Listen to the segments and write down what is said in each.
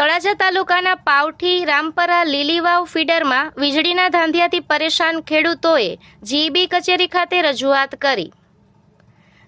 તળાજા તાલુકાના પાવઠી, રામપરા, લીલીવાવ ફીડરમાં વીજળીના ધાંધિયાથી પરેશાન ખેડૂતોએ જીબી કચેરી ખાતે રજૂઆત કરી.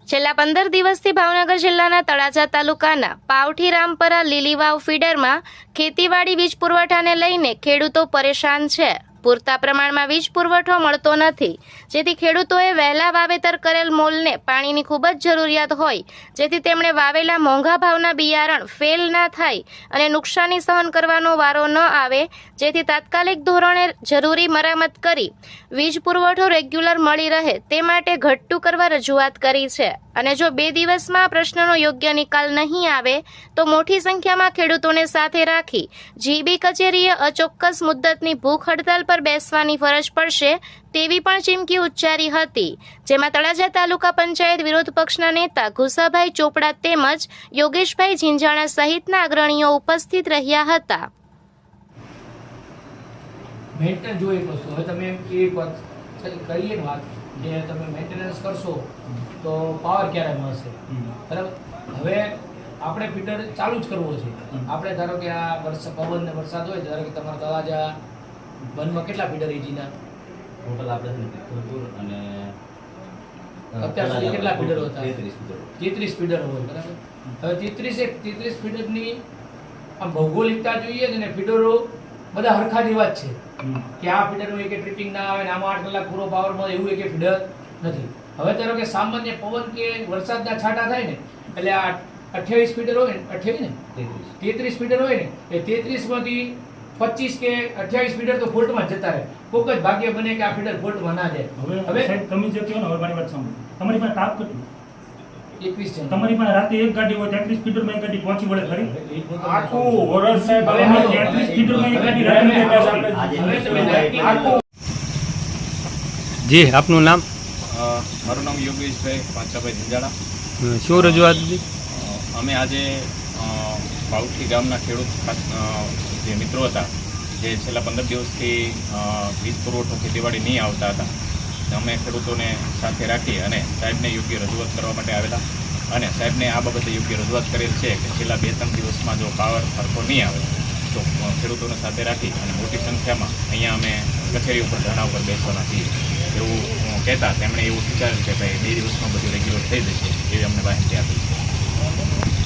છેલ્લા પંદર દિવસથી ભાવનગર જિલ્લાના તળાજા તાલુકાના પાવઠી, રામપરા, લીલીવાવ ફીડરમાં ખેતીવાડી વીજ પુરવઠાને લઈને ખેડૂતો પરેશાન છે. પૂરતા પ્રમાણમાં વીજ પુરવઠો મળતો નથી. જેથી ખેડૂતોએ વહેલા વાવેતર કરેલ મોલને પાણીની ખૂબ જ જરૂરિયાત હોય. જેથી તેમણે વાવેલા મોંઘા ભાવના બિયારણ ફેલ ના થાય અને નુકસાની સહન કરવાનો વારો ન આવે. જેથી તાત્કાલિક ધોરણે જરૂરી મરામત કરી વીજ પુરવઠો રેગ્યુલર મળી રહે તે માટે ઘટતું કરવા રજૂઆત કરી છે. અને જો બે દિવસમાં પ્રશ્નનો યોગ્ય નિકાલ નહીં આવે, તો મોટી સંખ્યામાં ખેડૂતોને સાથે રાખી જીબી કચેરીએ અચોક્કસ મુદ્દતની ભૂખ હડતાલ પર બેસવાની ફરજ પડશે તેવી પણ ચીમકી ઉચ્ચારી હતી. જેમાં તળાજા તાલુકા પંચાયત વિરોધ પક્ષના નેતા ઘુસાભાઈ ચોપડા તેમજ યોગેશભાઈ ઝીંઝાણા સહિતના અગ્રણીઓ ઉપસ્થિત રહ્યા હતા. મેન્ટેનન્સ જો એક વસ્તુ હવે તમે એક વાત કરીએ ને વાત કે તમે મેન્ટેનન્સ કરશો તો પાવર ક્યારે મળશે? બરાબર? હવે આપણે ફીટર ચાલુ જ કરવો છે. આપણે ધારો કે આ વરસાદ પવન ને વરસાદ હોય ધારો કે તમારા તળાજા વનમાં કેટલા ફીટર એજીના ટોટલ આપણે તિથલપુર અને અત્યાર સુધી કેટલા ફીડરો હતા? તેત્રીસ ફીડરો. ફીડર હોય બરાબર હવે તેત્રીસ એક તેત્રીસ ફીડરની આમ ભૌગોલિકતા જોઈએ ને ફીડરો બધા હરખા જેવા જ છે કે આ ફીડરનું એક ટ્રિપિંગ ના આવે ને આમાં આઠ કલાક પૂરો પાવર મળે એવું એક ફીડર નથી હવે ધારો કે સામાન્ય પવન કે વરસાદના છાંટા થાય ને એટલે આ અઠ્યાવીસ ફીડર હોય ને અઠ્યાવીસ ને તેત્રીસ. ફીડર હોય ને એ તેત્રીસમાંથી પચીસ કે અઠ્યાવીસ ફીડર તો ફોલ્ટમાં જ જતા રહે. કોક જ ભાગ્ય બને કે આ ફીડર ફોલ્ટમાં ના જાય. હવે હવે સાહેબ તમે જે કહો ને હવે મારી વાત સાંભળો. તમારી પાસે તાપ કેટલું? એકવીસ છે. તમારી પાસે રાતે એક ગાડી હોય તેત્રીસ સ્પીડરમાં એક ગાડી પહોંચી વળે ખરી? આખું વરસ સાહેબ હવે તમે હાલો. તેત્રીસ એક ગાડી રાતે આખું જી આપનું નામ? મારું નામ યોગેશભાઈ પાંચાભાઈ ઝંઝાળા. શું રજૂઆત અમે આજે પાઉઠી ગામના ખેડૂત જે મિત્રો હતા, જે છેલ્લા પંદર દિવસથી વીજ પુરવઠો ખેતીવાડી નહીં આવતા હતા અમે ખેડૂતોને સાથે રાખી અને સાહેબને યોગ્ય રજૂઆત કરવા માટે આવેલા. અને સાહેબને આ બાબતે યોગ્ય રજૂઆત કરેલ છે કે છેલ્લા બે ત્રણ દિવસમાં જો પાવર સરખો નહીં આવે, તો ખેડૂતોને સાથે રાખી અને મોટી સંખ્યામાં અહીંયા અમે કચેરી ઉપર ધરણા ઉપર બેસવાના છીએ. એવું કહેતા તેમણે એવું વિચાર્યું કે ભાઈ બે દિવસમાં બધું રેગ્યુલર થઈ જશે, એવી અમને માહિતી આપી છે.